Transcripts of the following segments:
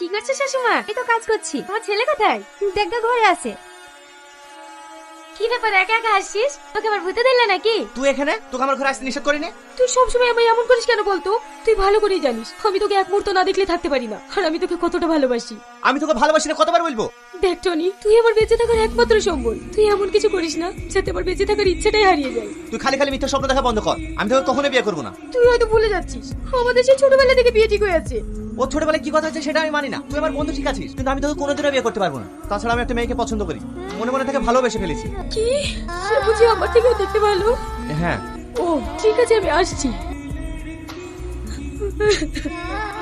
কি করছ শাশুমা? এই তো কাজ করছি। আমার ছেলে কোথায়? দেখা ঘরে আছে। কি ব্যাপার একা একা আসছিস? তোকে আবার ভূতে দিলে নাকি? তুই এখানে? তোকে আমার ঘরে আসতে নিষেধ করিনি? তুই সবসময় আমায় এমন করিস কেন বলতো? তুই ভালো করেই জানিস আমি তোকে এক মুহূর্ত না দেখলে থাকতে পারি না। আর আমি তোকে কতটা ভালোবাসি। আমি তোকে ভালোবাসি না কতবার বলব? দেখ টনি তুই আমার বেঁচে থাকার একমাত্র সম্বল। তুই এমন কিছু করিস না যাতে আমার বেঁচে থাকার ইচ্ছেটাই হারিয়ে যায়। তুই খালি খালি মিথ্যা স্বপ্ন দেখা বন্ধ কর। আমি তোকে কখনো বিয়ে করব না। তুই হয়তো ভুলে যাচ্ছিস। আমাদের সেই ছোটবেলা থেকে বিয়ে ঠিক হয়ে আছে। ও ছোটবেলায় কি কথা আছে সেটা আমি মানি না। তুই আমার বন্ধু ঠিক আছিস? কিন্তু আমি তোকে কোনোদিনও বিয়ে করতে পারব না। তাছাড়া আমি একটা মেয়েকে পছন্দ করি। মনে মনে থেকে ভালোবেসে ফেলেছি। কি? সে বুঝি আমার থেকেও দেখতে ভালো। হ্যাঁ। ও ঠিক আছে আমি আসছি।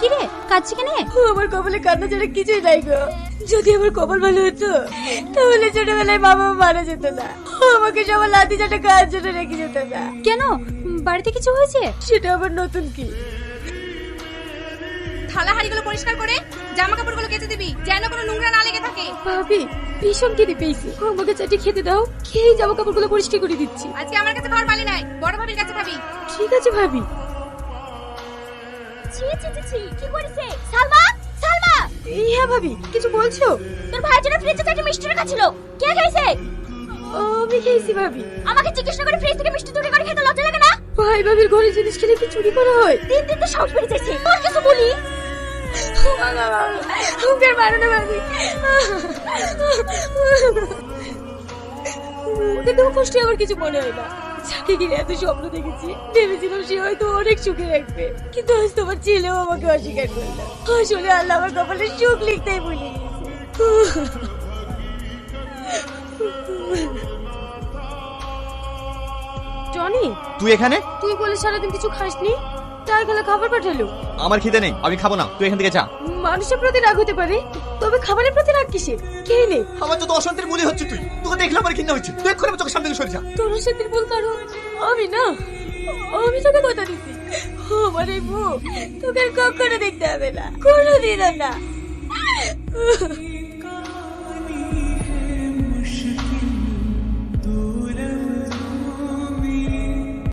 কিরে কাঁদছি কেনে? ও, আমার কপালে কান্না ছাড়া কিছুই নাই গো। যদি আমার কপাল ভালো হতো তাহলে ছোটবেলায় বাবা মারা যেত না। আমাকে সবার লাঠি চাটা কাজ জন্য রেখে যেত না। কেন? বাড়িতে কিছু হয়েছে? সেটা আবার নতুন কি? থালা হাড়িগুলো পরিষ্কার করে জামা কাপড়গুলো কেচে দিবি যেন কোনো নোংরা না লেগে থাকে। ভাবি ভীষণ খিদে পেয়েছে। আমাকে চাটি খেতে দাও খেয়ে জামা কাপড়গুলো পরিষ্কার করে দিচ্ছি। আজকে আমার কাছে খাওয়ার পালি নাই বড় ভাবির কাছে খাবি ঠিক আছে ভাবি। ছি ছি ছি ছি কি করেছে? সালমা সালমা! হ্যাঁ ভাবি কিছু বলছো? তোর ভাইয়ের জন্য ফ্রিজে থেকে মিষ্টি রাখা ছিল কে খাইছে আমি খেয়েছি ভাবি। আমাকে জিজ্ঞেস করে ফ্রিজ থেকে মিষ্টি চুরি করে খেতে লজ্জা লাগে না? ভাই ভাবির ঘরে জিনিস খেলে কি চুরি করা হয়? দিন দিন তো সাহস বেড়ে যাচ্ছে। তোর কিছু বলি মুখের মারো না ভাবি ওকে তো কষ্ট আমার কিছু মনে হয় না। যাকে এত স্বপ্ন দেখেছি ভেবেছিলাম সে হয়তো অনেক সুখে রাখবে কিন্তু আজ তোমার ছেলেও আমাকে অস্বীকার করল। আসলে আল্লাহ আমার কপালে সুখ লিখতেই ভুলে গেছে টনি তুই এখানে? তুই বলে সারাদিন কিছু খাসনি? তাই গেলে খাবার পাঠালো। আমার খিদে নেই আমি খাব না তুই এখান থেকে যা। মানুষের প্রতি রাগ হতে পারে তবে খাবারের প্রতি রাগ কিসের? খেয়ে নে আমার যত অশান্তির মনে হচ্ছে তুই তোকে দেখলে আমার ঘৃণা হচ্ছে। তুই এক্ষুনি আমার চোখের সামনে থেকে সরে যা। তোর সাথে বল কারণ আমি না আমি তোকে কথা দিচ্ছি। আমার এই মুখ তোকে আর কখনো দেখতে হবে না কোনোদিনও না।